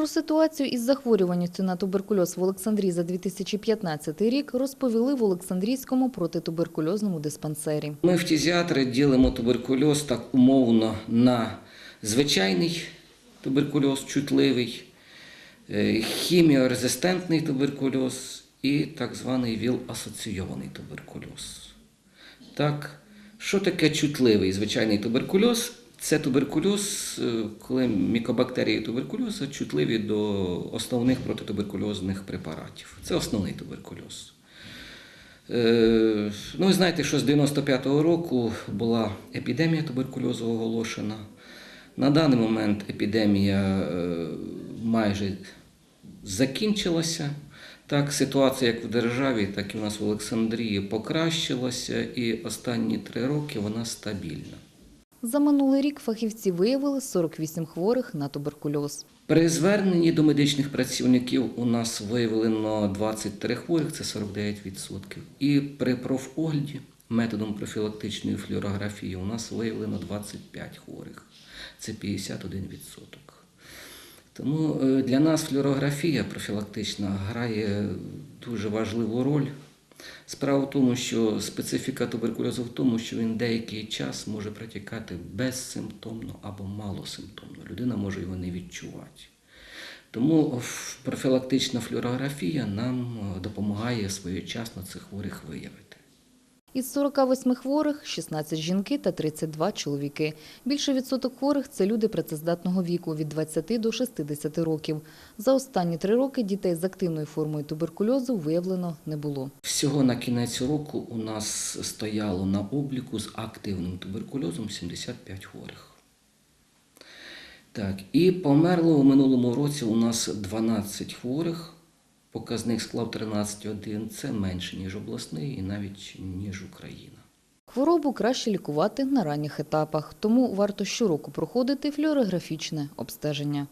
Про ситуацію із захворюваністю на туберкульоз в Олександрії за 2015 рік розповіли в Олександрійському протитуберкульозному диспансері. Ми в фтізіатри ділимо туберкульоз так умовно на звичайний туберкульоз, чутливий, е, хіміорезистентний туберкульоз і так званий ВІЛ-асоційований туберкульоз. Так, що таке чутливий звичайний туберкульоз? Це туберкульоз, е, коли мікобактерії туберкульозу чутливі до основних протитуберкульозних препаратів. Це основний туберкульоз. Е, Ну, ви знаєте, що з 95-го року була епідемія туберкульозу оголошена. На даний момент епідемія е, майже закінчилася. Так, ситуація як в державі, так і в нас в Олександрії покращилася, і останні три роки вона стабільна. За минулий рік фахівці виявили 48 хворих на туберкульоз. При зверненні до медичних працівників у нас виявлено 23 хворих, це 49%. І при профогляді методом профілактичної флюорографії у нас виявлено 25 хворих, це 51%. Тому е, для нас флюорографія профілактична грає дуже важливу роль. Справа в тому, що специфіка туберкульозу в тому, що він деякий час може протікати безсимптомно або малосимптомно. Людина може його не відчувати. Тому профілактична флюорографія нам е, допомагає своєчасно цих хворих виявити. Із 48 хворих – 16 жінки та 32 чоловіки. Більше відсоток хворих – це люди працездатного віку від 20 до 60 років. За останні три роки дітей з активною формою туберкульозу виявлено не було. Всього на кінець року у нас стояло на обліку з активним туберкульозом 75 хворих. Так, і померло у минулому році у нас 12 хворих. Показник склав 13,1. Це менше, ніж обласний і навіть ніж Україна. Хворобу краще лікувати на ранніх етапах, тому варто щороку проходити флюорографічне обстеження.